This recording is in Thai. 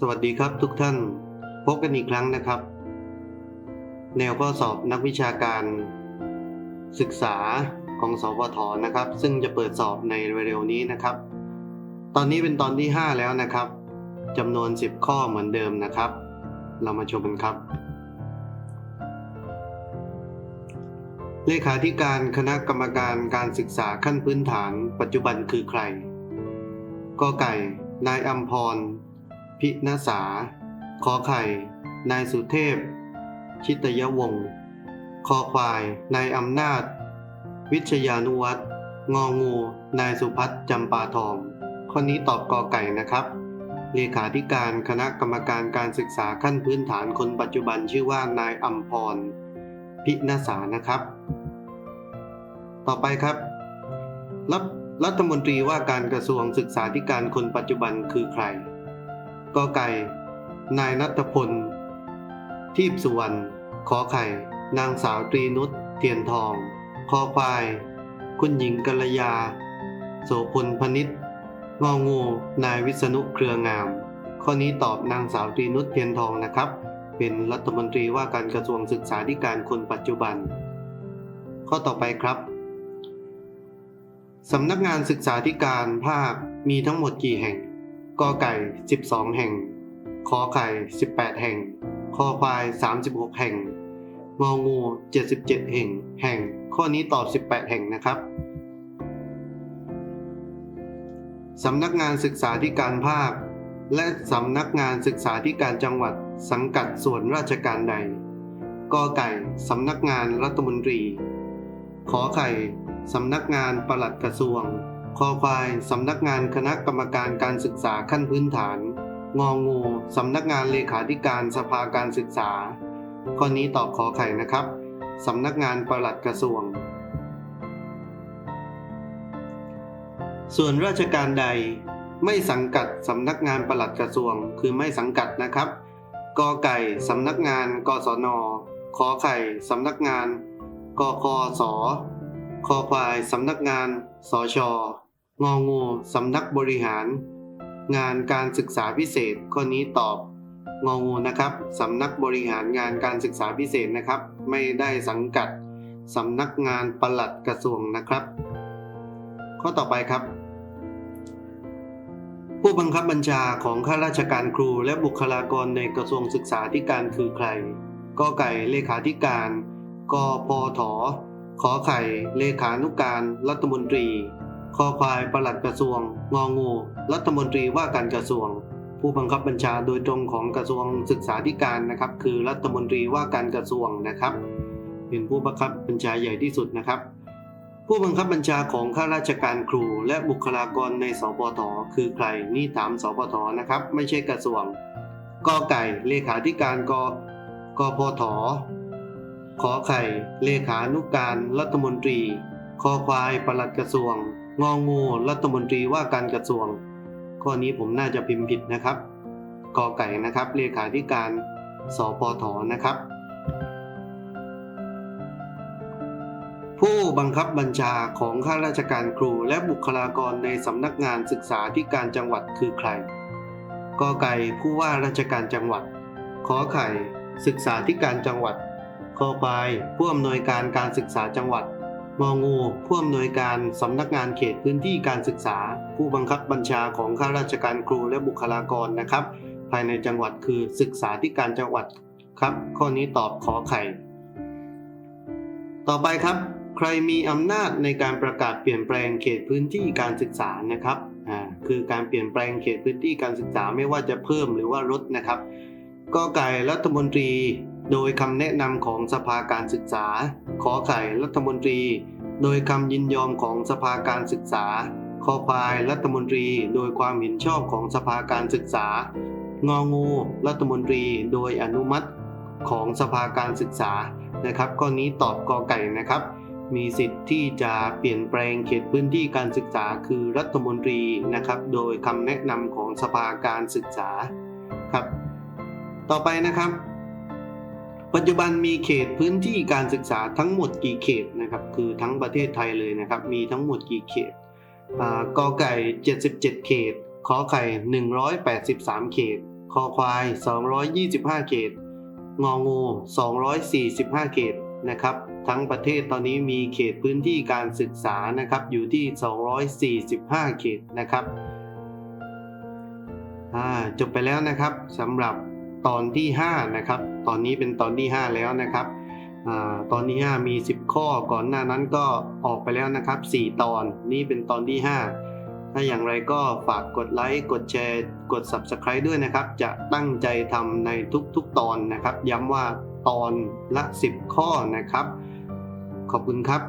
สวัสดีครับทุกท่านพบกันอีกครั้งนะครับ แนวข้อสอบนักวิชาการ ศึกษาของสพทนะครับ ซึ่งจะเปิดสอบในเร็วๆนี้นะครับ ตอนนี้เป็นตอนที่ 5 แล้วนะครับจำนวน 10 ข้อเหมือนเดิมนะครับ เรามาชมกันครับ เลขาธิการคณะกรรมการการศึกษาขั้นพื้นฐาน ปัจจุบันคือใครกอไก่ นายอัมพร พิณสาขอไข่ นายสุเทพ ชิตยวงศ์คอควาย นายอำนาจ วิชยานุวัตรงองู นายสุพัฒน์จำปาทอง ข้อนี้ตอบกอไก่นะครับ เลขาธิการคณะกรรมการการศึกษาขั้นพื้นฐานคนปัจจุบันชื่อว่านายอัมพร พิณสานะครับ ต่อไปครับ รัฐรัฐมนตรีว่าการกระทรวงศึกษาธิการคนปัจจุบันคือใคร กอไก่ นายนัทพล ทีพสุวรรณ ขอไข่ นางสาวตรีนุชเทียนทอง คอควาย คุณหญิงกัลยา โสพลพนิษงองู นายวิษณุเครืองาม ข้อนี้ตอบนางสาวตรีนุชเทียนทองนะครับ เป็นรัฐมนตรีว่าการกระทรวงศึกษาธิการคนปัจจุบัน ข้อต่อไปครับสำนักงานศึกษาธิการภาคมีทั้งหมดกี่แห่ง กอไก่ 12 แห่ง ขอไข่ 18 แห่ง คอควาย 36 แห่ง งองู 77 แห่ง แห่ง ข้อนี้ตอบ 18 แห่งนะครับสำนักงานศึกษาธิการภาค และสำนักงานศึกษาธิการจังหวัดสังกัดส่วนราชการใดกอไก่ สำนักงานรัฐมนตรี ขอไข่ สำนักงานปลัดกระทรวง คอควายสำนักงานคณะกรรมการการศึกษาขั้นพื้นฐาน งองูสำนักงานเลขาธิการสภาการศึกษา ข้อนี้ตอบขอไข่นะครับสำนักงานปลัดกระทรวง ส่วนราชการใดไม่สังกัดสำนักงานปลัดกระทรวง คือไม่สังกัดนะครับกอไก่สำนักงานกศนขอไข่สำนักงานกคสคอควายสำนักงานสช งองูสำนักบริหาร งานการศึกษาพิเศษข้อนี้ตอบงองูนะครับสำนักบริหารงานการศึกษาพิเศษนะครับ ไม่ได้สังกัดสำนักงานปลัดกระทรวงนะครับ ข้อต่อไปครับ ผู้บังคับบัญชาของข้าราชการครูและบุคลากรในกระทรวงศึกษาธิการคือใครกอไก่เลขาธิการกพถขอไข่เลขานุการรัฐมนตรี คอควายปลัดกระทรวง งองู รัฐมนตรีว่าการกระทรวง ผู้บังคับบัญชาโดยตรงของกระทรวงศึกษาธิการนะครับ คือรัฐมนตรีว่าการกระทรวงนะครับ เป็นผู้บังคับบัญชาใหญ่ที่สุดนะครับ ผู้บังคับบัญชาของข้าราชการครู และบุคลากรในสปทคือใครนี่ถามสปทนะครับ ไม่ใช่กระทรวงกไก่เลขาธิการกกพทขอไข่ เลขานุการรัฐมนตรี คอควายปลัดกระทรวง งองูรัฐมนตรีว่าการกระทรวง ข้อนี้ผมน่าจะพิมพ์ผิดนะครับกอไก่นะครับเลขาธิการสปทนะครับ ผู้บังคับบัญชาของข้าราชการครูและบุคลากรในสำนักงานศึกษาธิการจังหวัดคือใครกอไก่ผู้ว่าราชการจังหวัด ขอไข่ ศึกษาธิการจังหวัดคอควายผู้อำนวยการการศึกษาจังหวัด งองูผู้อำนวยการสำนักงานเขตพื้นที่การศึกษา ผู้บังคับบัญชาของข้าราชการครูและบุคลากรนะครับ ภายในจังหวัดคือศึกษาธิการจังหวัดครับ ข้อนี้ตอบขอไข่ ต่อไปครับ ใครมีอำนาจในการประกาศเปลี่ยนแปลงเขตพื้นที่การศึกษานะครับอ่าคือการเปลี่ยนแปลงเขตพื้นที่การศึกษาไม่ว่าจะเพิ่มหรือว่าลดนะครับก็ไก่รัฐมนตรีโดยคำแนะนำของสภาการศึกษา ขอไข่รัฐมนตรี โดยคำยินยอมของสภาการศึกษา คอควายรัฐมนตรี โดยความเห็นชอบของสภาการศึกษา งองู รัฐมนตรี โดยอนุมัติของสภาการศึกษานะครับข้อนี้ตอบกอไก่นะครับ มีสิทธิ์ที่จะเปลี่ยนแปลงเขตพื้นที่การศึกษาคือรัฐมนตรีนะครับ โดยคำแนะนำของสภาการศึกษาครับ ต่อไปนะครับ ปัจจุบันมีเขตพื้นที่การศึกษาทั้งหมดกี่เขตนะครับคือทั้งประเทศไทยเลยนะครับ มีทั้งหมดกี่เขตอ่ากอไก่ 77 เขตขอไข่ 183 เขตคอควาย 225 เขต งองู 245 เขตนะครับ ทั้งประเทศตอนนี้มีเขตพื้นที่การศึกษานะครับ อยู่ที่ 245 เขตนะครับจบไปแล้วนะครับสำหรับ ตอนที่5นะครับตอนนี้เป็นตอนที่ 5 แล้วนะครับอตอนที่5มี 10 ข้อก่อนหน้านั้นก็ออกไปแล้วนะครับ 4 ตอนนี่เป็นตอนที่ 5 ถ้าอย่างไรก็ฝากกดไลค์กดแชร์กด Subscribe ด้วยนะครับ จะตั้งใจทำในทุกๆตอนนะครับ ย้ำว่าตอนละ 10 ข้อนะครับ ขอบคุณครับ